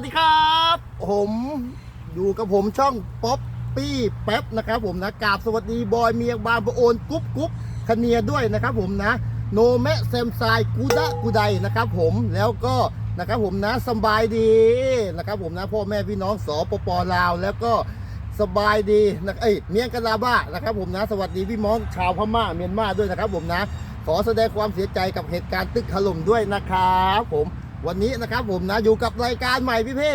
วัสดีครับ ผมอยู่กับผมช่องป๊อปปี้แป๊บนะครับผมนะกราบสวัสดีบอยเมียบางประโอนกุ๊บกุ๊บคเนียด้วยนะครับผมนะโนแมะเซมไซกูดะกูไดนะครับผมแล้วก็นะครับผมนะสบายดีนะครับผมนะพ่อแม่พี่น้องสปปลาว แล้วก็สบายดีนะเอ้ยเมียงกะลาบ้านะครับผมนะสวัสดีพี่น้องชาวพม่าเมียนมาด้วยนะครับผมนะ ขอแสดงความเสียใจกับเหตุการณ์ตึกถล่มด้วยนะครับผม วันนี้นะครับผมนะอยู่กับรายการใหม่พี่เพ่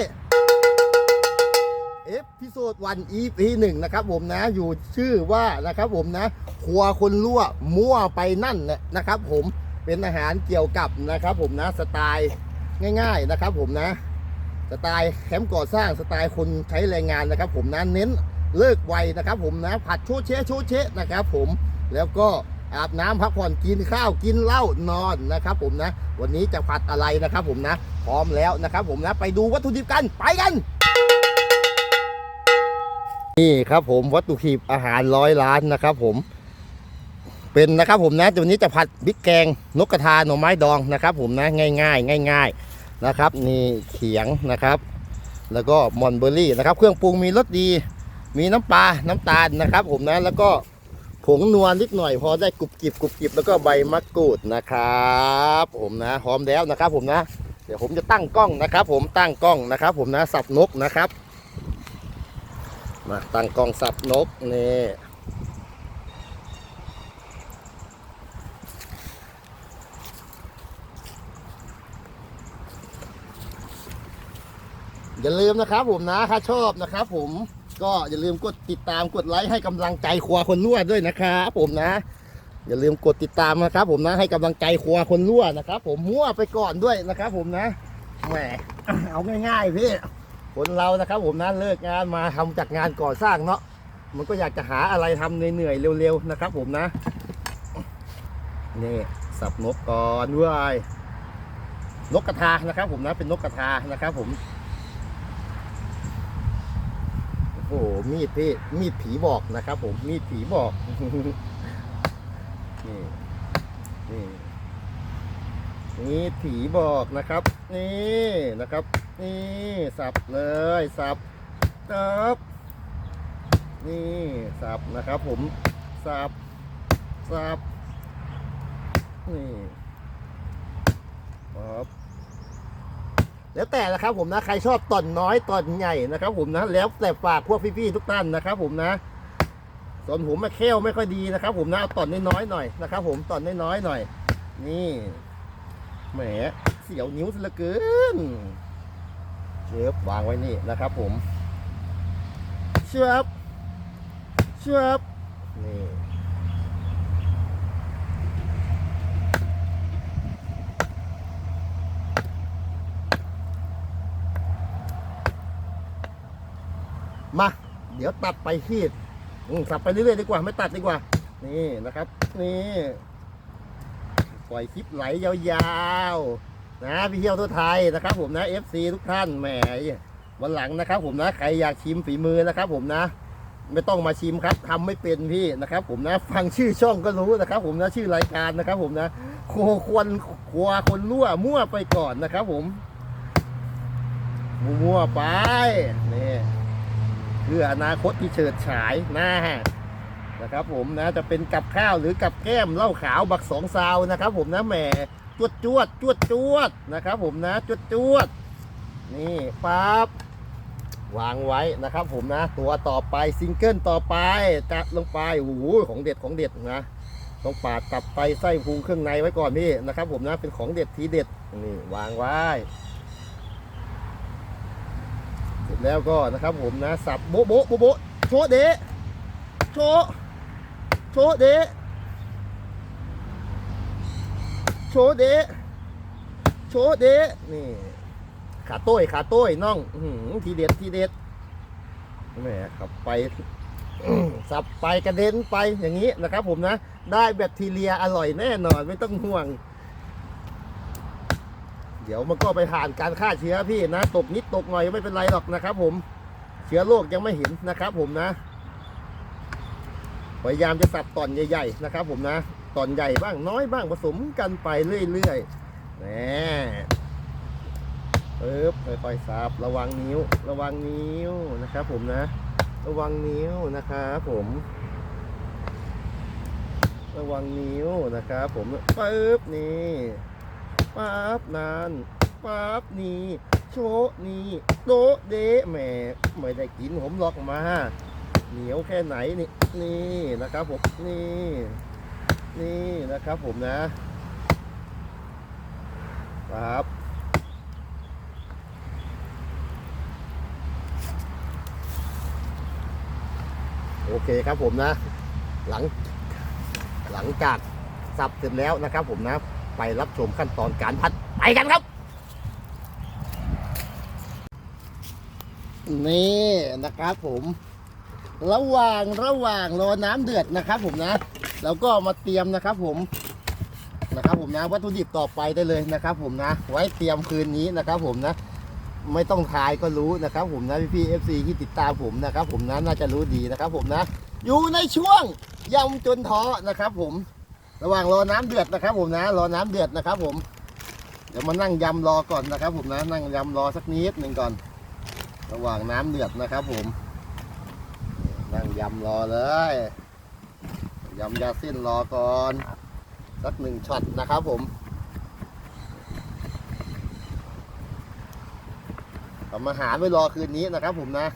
เอพิโซดวันอีพีหนึ่งนะครับผมนะอยู่ชื่อว่านะครับผมนะครัวคนรั่วมั่วไปนั่นแหละนะครับ ผมเป็นอาหารเกี่ยวกับนะครับ ผมนะสไตล์ง่ายๆนะครับ ผมนะ สไตล์แคมป์ก่อสร้างสไตล์คนใช้แรงงานนะครับ ผมนะเน้นเลิกไวนะครับ ผมนะผัดโชเชโชเชนะครับ ผมแล้วก็ อาบน้ำพักผ่อนกินข้าวกินเหล้านอนนะครับผมนะ วันนี้จะผัดอะไรนะครับผมนะ พร้อมแล้วนะครับผมนะ ไปดูวัตถุดิบกันไปกัน นี่ครับผมวัตถุดิบอาหารร้อยล้านนะครับผมเป็นนะครับผมนะวันนี้จะผัดพริกแกงนกกระทาหน่อไม้ดองนะครับผมนะง่ายๆ ง่าย ๆนะครับนี่เขียงนะครับ แล้วก็มอนเบอรี่นะครับ เครื่องปรุงมีรสดี มีน้ำปลาน้ำตาลนะครับผมนะแล้วก็ ผงนวลนิดหน่อยพอได้กรุบกริบกรุบกริบแล้วก็ใบมะกรูดนะครับผมนะพร้อมแล้วนะครับผมนะ เดี๋ยวผมจะตั้งกล้องนะครับ ผมตั้งกล้องนะครับ ผมนะสับนกนะครับมาตั้งกล้องสับนกนี่อย่าลืมนะครับผมนะถ้าชอบนะครับผม ก็อย่าลืมกดติดตามกดไลค์ให้กำลังใจครัวคนรั่วด้วยนะครับผมนะ อย่าลืมกดติดตามนะครับผมนะให้กำลังใจครัวคนรั่วนะครับ ผมมั่วไปก่อนด้วยนะครับ ผมนะแหมเอาง่ายๆพี่คนเรานะครับ ผมนะเลิกงานมาทำจากงานก่อสร้างเนาะมันก็อยากจะหาอะไรทำเหนื่อยๆเร็วๆนะครับ ผมนะนี่สับนกก่อนด้วยนกกระทานะครับ ผมนะเป็นนกกระทานะครับ ผม โอ้โหมีดพี่มีดผีบอกนะครับผมมีดผีบอก นี่นี่นี่ผีบอกนะครับ นี่นะครับ นี่สับเลยสับสับนี่สับนะครับ ผมสับสับนี่ครับ แล้วแต่นะครับผมนะใครชอบต่อนน้อยต่อนใหญ่นะครับ ผมนะแล้วแต่ฝากพวกพี่ๆทุกท่านนะครับ ผมนะส่วนผมมาเคี่ยวไม่ค่อยดีนะครับ ผมนะเอาต่อนน้อยๆหน่อยนะครับ ผมต่อนน้อยๆหน่อย นี่แหมเสียวนิ้วซะเหลือเกินเชฟวางไว้นี่นะครับ ผมเชฟเชฟนี่ มา เดี๋ยวตัดไปที่อืมสับไปเรื่อยๆดีกว่า ไม่ตัดดีกว่า นี่นะครับ นี่ปล่อยคลิปไหลยาวๆ นะพี่เที่ยวทั่วไทยนะครับ ผมนะ FC ทุกท่านแหมวันหลังนะครับ ผมนะใครอยากชิมฝีมือนะครับ ผมนะ ไม่ต้องมาชิมครับทำไม่เป็นพี่นะครับ ผมนะ ฟังชื่อช่องก็รู้นะครับ ผมนะชื่อรายการนะครับ ผมนะโคควรครัวคนรั่วมั่วไปก่อนนะครับ ผมมั่วไปนี่ เพื่ออนาคตที่เฉิดฉายนะนะครับผมนะจะเป็นกับข้าวหรือกับแก้มเหล้าขาวบักสองซาวนะครับ ผมนะแหมจวดจวดจวดจวดนะครับ ผมนะจวดจวดนี่ปั๊บวางไว้นะครับผมนะ ตัวต่อไปซิงเกิลต่อไปจัดลงไปโอ้โหของเด็ดของเด็ดนะต้องปาดตับไปไส้พุงเครื่องในไว้ก่อนพี่นะครับ ผมนะเป็นของเด็ดทีเด็ดนี่วางไว้ เสร็จแล้วก็นะครับผมนะสับโบะโบะโบโบะโชเดะโชโชเดะโชเดะโชเดะนี่ขาโต้ยขาโต้ยน้องทีเด็ดทีเด็ดแหมขับไปสับไปกระเด็นไปอย่างนี้นะครับผมนะ ได้แบคทีเรียอร่อยแน่นอนไม่ต้องห่วง เดี๋ยวมันก็ไปผ่านการฆ่าเชื้อพี่นะ ตกนิดตกหน่อยไม่เป็นไรหรอกนะครับ ผม เชื้อโรคยังไม่เห็นนะครับ ผมนะ พยายามจะสับตอนใหญ่ ๆ นะครับ ผมนะตอนใหญ่บ้างน้อยบ้างผสมกันไปเรื่อยๆแหมปึ๊บค่อยๆซับระวังนิ้ว ระวังนิ้วนะครับ ผมนะ ระวังนิ้วนะครับผมระวังนิ้วนะครับผมปึ๊บนี่ ปั๊บนานปั๊บนี่โชนี่โดเดแหมไม่ได้กินผมหรอกมา เหนียวแค่ไหนนี่นี่นะครับผมนี่นี่นะครับผมนะปั๊บโอเคครับผมนะ หลังหลังจากสับเสร็จแล้วนะครับผมนะ ไปรับชมขั้นตอนการพัดไปกันครับ นี่นะครับผม ระหว่างระหว่างรอน้ำเดือดนะครับ ผมนะเราก็มาเตรียมนะครับผมนะครับผมนะวัตถุดิบต่อไปได้เลยนะครับ ผมนะ ไว้เตรียมคืนนี้นะครับ ผมนะ ไม่ต้องทายก็รู้นะครับ ผมนะพี่พี่เอฟซีที่ติดตามผมนะครับ ผมนะน่าจะรู้ดีนะครับ ผมนะ อยู่ในช่วงยำจนท้อนะครับ ผม ระหว่างรอน้ำเดือดนะครับ ผมนะ รอน้ำเดือดนะครับ ผม เดี๋ยวมานั่งยำรอก่อนนะครับ ผมนะ นั่งยำรอสักนิดหนึ่งก่อน ระหว่างน้ำเดือดนะครับ ผมนั่งยำรอเลยยำยาสิ้นรอก่อนสักหนึ่งช็อตนะครับ ผมทำอาหารไว้รอคืนนี้นะครับ ผมนะ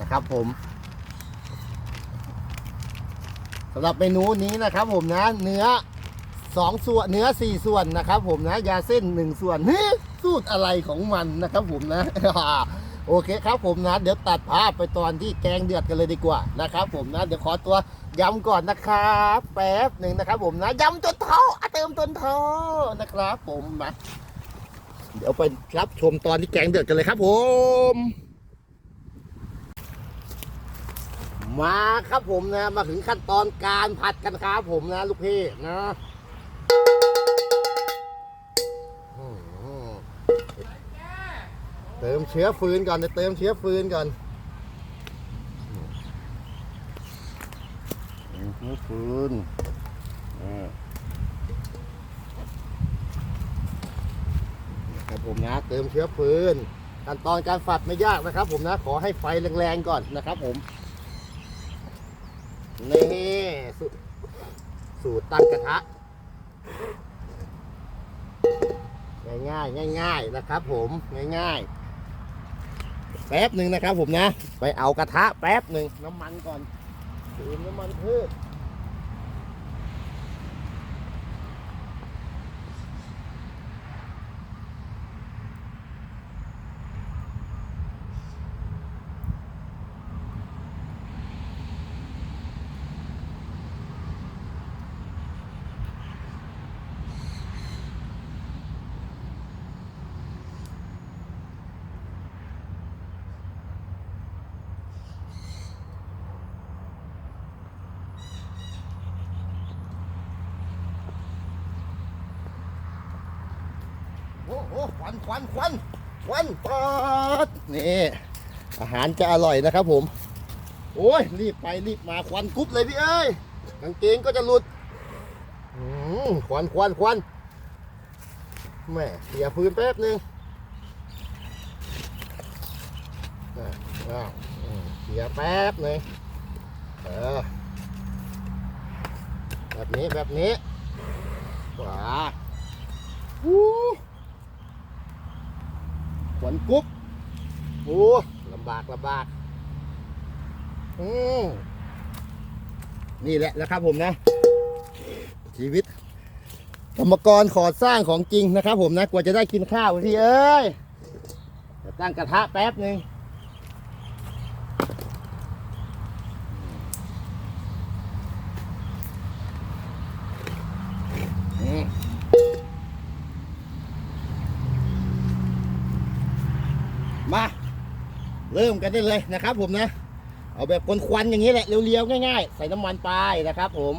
นะครับผมสำหรับเมนูนี้นะครับผมนะ เนื้อสองส่วนเนื้อสี่ส่วนนะครับ ผมนะ ยาเส้นหนึ่งส่วนเฮ้สูตรอะไรของมันนะครับผมนะโอเคครับผมนะ เดี๋ยวตัดภาพไปตอนที่แกงเดือดกันเลยดีกว่านะครับ ผมนะ เดี๋ยวขอตัวยำก่อนนะครับแป๊บหนึ่งนะครับ ผมนะยำจนท้อเติมจนท้อนะครับ ผมนะเดี๋ยวไปรับชมตอนที่แกงเดือดกันเลยครับ ผม มาครับผมนะ มาถึงขั้นตอนการผัดกันครับผมนะ ลูกพี่นะอืมเติมเชื้อฟืนก่อนเดี๋ยวเติมเชื้อฟืนก่อนเติมเชื้อฟืนอ่าครับผมนะ เติมเชื้อฟืนขั้นตอนการฝัดไม่ยากนะครับ ผมนะ ขอให้ไฟแรงๆก่อนนะครับ ผม นี่สูตรสูตรตั้งกระทะ ง่ายๆง่ายๆนะครับ ผมง่ายๆแป๊บหนึ่งนะครับ ผมนะ ไปเอากระทะแป๊บหนึ่งน้ำมันก่อนเติมน้ำมันพืช วันควันควันควันปอดนี่อาหารจะอร่อยนะครับผม โอ้ยรีบไปรีบมาควันกุ๊บเลยพี่เอ้ยกางเกงก็จะหลุดอืมควันควันควันแม่เสียพื้นแป๊บหนึ่งว้าวเสียแป๊บหนึ่งเออแบบนี้แบบนี้ขวาวู้ ขวนกุ๊บโอ้ลำบากลำบากอืมนี่แหละนะครับผมนะ ชีวิตกรรมกรขอสร้างของจริงนะครับผมนะ กว่าจะได้กินข้าวพี่เอ้ยตั้งกระทะแป๊บหนึ่ง เริ่มกันได้เลยนะครับผมนะ เอาแบบควันๆอย่างนี้แหละเรียวๆง่ายๆ ใส่น้ำมันไปนะครับผม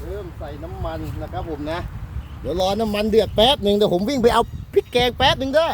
เริ่มใส่น้ำมันนะครับผมนะ เดี๋ยวรอน้ำมันเดือดแป๊บหนึ่งเดี๋ยวผมวิ่งไปเอาพริกแกงแป๊บหนึ่งเด้อ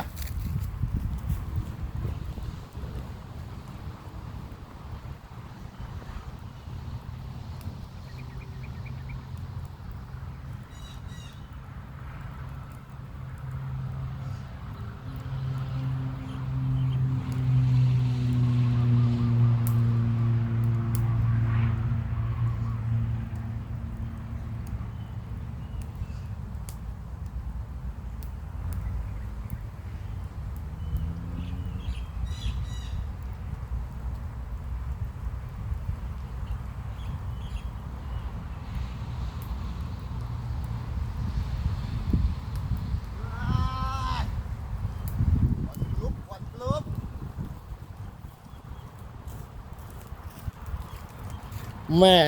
แม่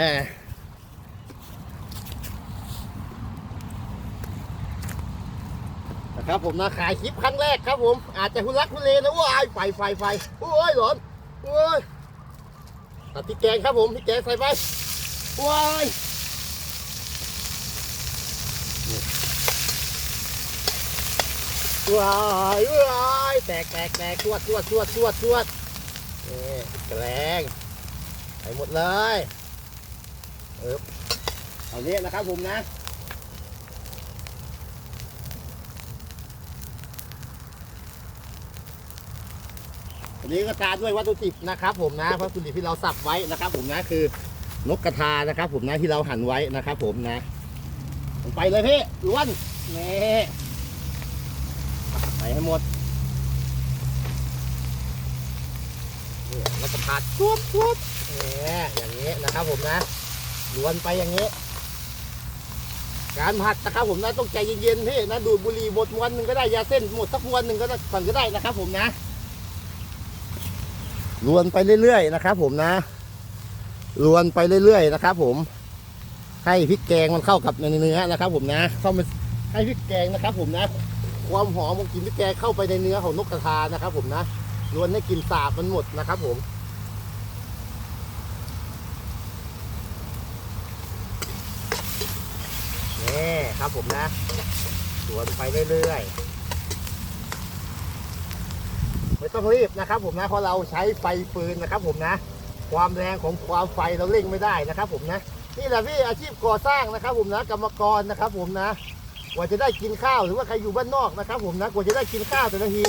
นะครับผมนะขายคลิปครั้งแรกครับผม อาจจะหุลักหุเลนะว้ายไฟไฟไฟโอ้ยหลอนโอ้ยตัดพริกแกงครับผมพริกแกงใส่ไปว้ายว้ายว้ายแตกแตกแตกชวดชวดชวดชวดชวดนี่แกลงใส่หมดเลย เอบเอาเนี้ยนะครับผมนะอันนี้ก็ตามด้วยวัตถุดิบนะครับ ผมนะวัตถุดิบที่เราสับไว้นะครับ ผมนะคือนกกระทานะครับ ผมนะที่เราหั่นไว้นะครับ ผมนะลงไปเลยพี่ล้วนนี่ใส่ให้หมดนี่แล้วก็ผัดชุบชุบเนี่ยอย่างนี้นะครับผมนะ ลวนไปอย่างนี้ การผัดนะครับผมนะต้องใจเย็นๆพี่นะดูดบุหรี่หมดวันหนึ่งก็ได้ยาเส้นหมดสักวันหนึ่งก็ได้สั่งก็ได้นะครับผมนะลวนไปเรื่อยๆนะครับผมนะลวนไปเรื่อยๆนะครับผมให้พริกแกงมันเข้ากับในเนื้อนะครับ ผมนะเข้ามาให้พริกแกงนะครับ ผมนะ ความหอมของกลิ่นพริกแกงเข้าไปในเนื้อของนกกระทานะครับ ผมนะรวนให้กลิ่นสาบมันหมดนะครับ ผมนี่ครับ ผมนะรวนไปเรื่อยๆ ไม่ต้องรีบนะครับผมนะ เพราะเราใช้ไฟฟืนนะครับผมนะ ความแรงของความไฟเราเร่งไม่ได้นะครับผมนะ นี่แหละพี่อาชีพก่อสร้างนะครับผมนะ กรรมกรนะครับผมนะ กว่าจะได้กินข้าวหรือว่าใครอยู่บ้านนอกนะครับ ผมนะ กว่าจะได้กินข้าวแต่ละที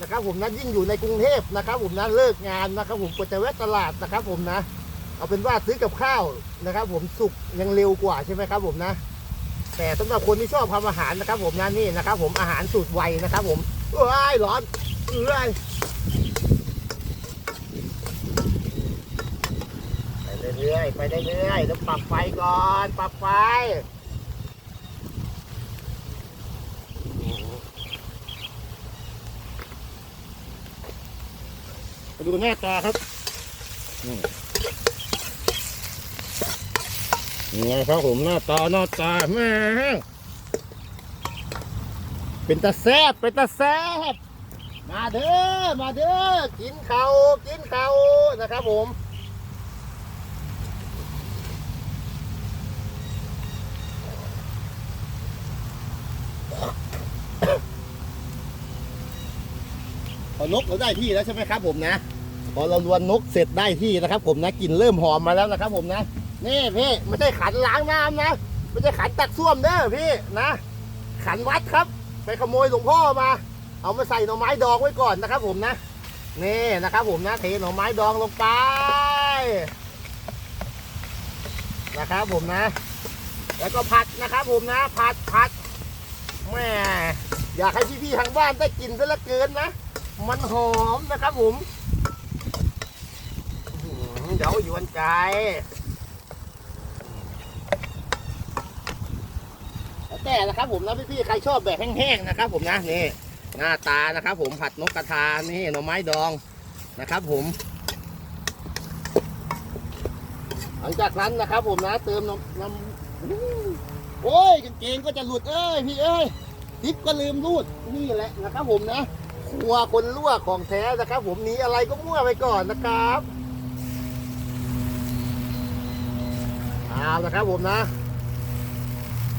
นะครับผมนะยิ่งอยู่ในกรุงเทพนะครับผมนะเลิกงานนะครับ ผมกว่าจะแวะตลาดนะครับ ผมนะ เอาเป็นว่าซื้อกับข้าวนะครับ ผมสุกยังเร็วกว่าใช่ไหมครับ ผมนะ แต่สำหรับคนที่ชอบทำอาหารนะครับ ผมนะนี่นะครับ ผมอาหารสูตรไวนะครับ ผมเอ้ยร้อนเอ้ยไปเรื่อยๆไปเรื่อยๆแล้วปรับไฟก่อนปรับไฟมาดูหน้าตาครับอืมนี่ ไงครับผมหน้าตาหน้าตาแม่เป็นตาแซบเป็นตาแซบมาเด้อมาเด้อกินเขากินเขานะครับผมพอนกเราได้ที่แล้วใช่ไหมครับผมนะ พอเราลวนนกเสร็จได้ที่นะครับผมนะกลิ่นเริ่มหอมมาแล้วนะครับผมนะ นี่พี่ไม่ใช่ขันล้างน้ำนะไม่ใช่ขันตักส้วมเด้อพี่นะ ขันวัดครับ ไปขโมยหลวงพ่อมา เอามาใส่หน่อไม้ดองไว้ก่อนนะครับ ผมนะนี่นะครับ ผมนะเทหน่อไม้ดองลงไปนะครับ ผมนะ แล้วก็ผัดนะครับ ผมนะผัดผัดแม่อยากให้พี่ๆทางบ้านได้กินซะลือเกินนะมันหอมนะครับ ผมเดี๋ยวยวนใจแล้ แต่นะครับผมนะพี่ๆใครชอบแบบแห้งๆนะครับผมนะนี่หน้าตานะครับผมผัดนกกระทานี่หน่อไม้ดองนะครับผม หลังจากนั้นนะครับผมนะเติมน้ำน้ำโอ้ยกางเกงก็จะหลุดเอ้ยพี่เอ้ยทิปก็ลืมรูดนี่แหละนะครับผมนะครัวคนลวของแท้นะครับ ผมนี้อะไรก็มั่วไปก่อนนะครับเอาละครับผมนะ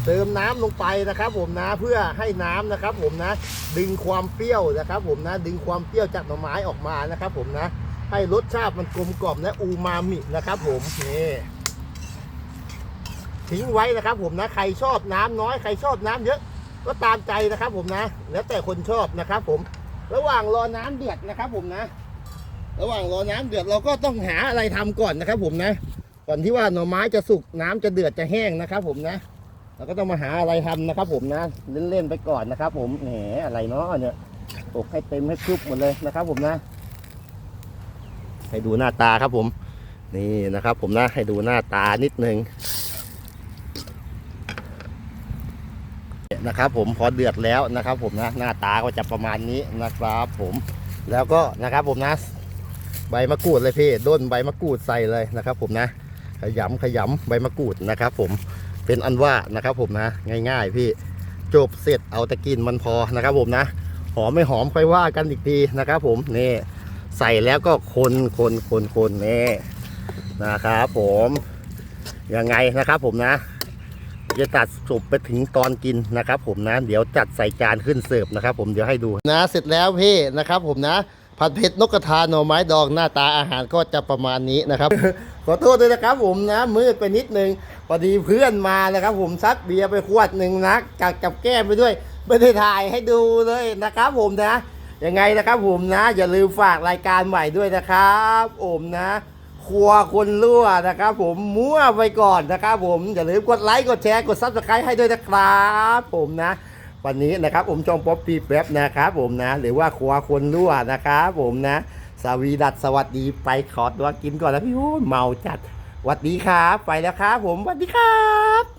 เติมน้ำลงไปนะครับ ผมนะเพื่อให้น้ำนะครับ ผมนะดึงความเปรี้ยวนะครับ ผมนะดึงความเปรี้ยวจากหน่อไม้ออกมานะครับ ผมนะให้รสชาติมันกลมกล่อมและอูมามินะครับ ผมนี่ทิ้งไว้นะครับ ผมนะใครชอบน้ำน้อยใครชอบน้ำเยอะก็ตามใจนะครับ ผมนะ แล้วแต่คนชอบนะครับ ผม ระหว่างรอน้ำเดือดนะครับ ผมนะ ระหว่างรอน้ำเดือดเราก็ต้องหาอะไรทำก่อนนะครับ ผมนะ ก่อนที่ว่าหน่อไม้จะสุกน้ำจะเดือดจะแห้งนะครับ ผมนะ เราก็ต้องมาหาอะไรทำนะครับผมนะ เล่นๆไปก่อนนะครับ ผมแหมอะไรเนาะเนี่ยตกให้เต็มให้คลุบหมดเลยนะครับ ผมนะ ให้ดูหน้าตาครับผม นี่นะครับ ผมนะให้ดูหน้าตานิดนึงนะครับ ผมพอเดือดแล้วนะครับ ผมนะหน้าตาก็จะประมาณนี้นะครับ ผมแล้วก็นะครับ ผมนะ ใบมะกรูดเลยพี่ด้นใบมะกรูดใส่เลยนะครับ ผมนะ ขยำขยำใบมะกรูดนะครับ ผม เป็นอันว่านะครับผมนะ ง่าย ๆ พี่จบเสร็จเอาแต่กินมันพอนะครับผมนะ หอมไม่หอมค่อยว่ากันอีกทีนะครับผมนี่ใส่แล้วก็คนคนคนคนนี่นะครับผมยังไงนะครับผมนะ จะตัดจบไปถึงตอนกินนะครับผมนะ เดี๋ยวจัดใส่จานขึ้นเสิร์ฟนะครับผมเดี๋ยวให้ดูนะเสร็จแล้วพี่นะครับผมนะ ผัดเผ็ดนกกระทาหน่อไม้ดองหน้าตาอาหารก็จะประมาณนี้นะครับ ขอโทษด้วยนะครับผมนะมืดไปนิดนึงพอดีเพื่อนมานะครับ ผมซัดเบียร์ไปขวดหนึ่งนะกับกับแก้มไปด้วยไม่ได้ถ่ายให้ดูเลยนะครับผมนะยังไงนะครับผมนะ อย่าลืมฝากรายการใหม่ด้วยนะครับผมนะครัวคนรั่วนะครับ ผมมั่วไปก่อนนะครับ ผมอย่าลืมกดไลค์กดแชร์กดซับสไครต์ให้ด้วยนะครับ ผมนะ วันนี้นะครับ ผมจองป๊อปปี้แป๊บนะครับ ผมนะ หรือว่าครัวคนรั่วนะครับ ผมนะ สวีดัสสวัสดีไปขอตัวกินก่อนแล้วพี่โอ้เมาจัดสวัสดีครับ ไปแล้วครับผมสวัสดีครับ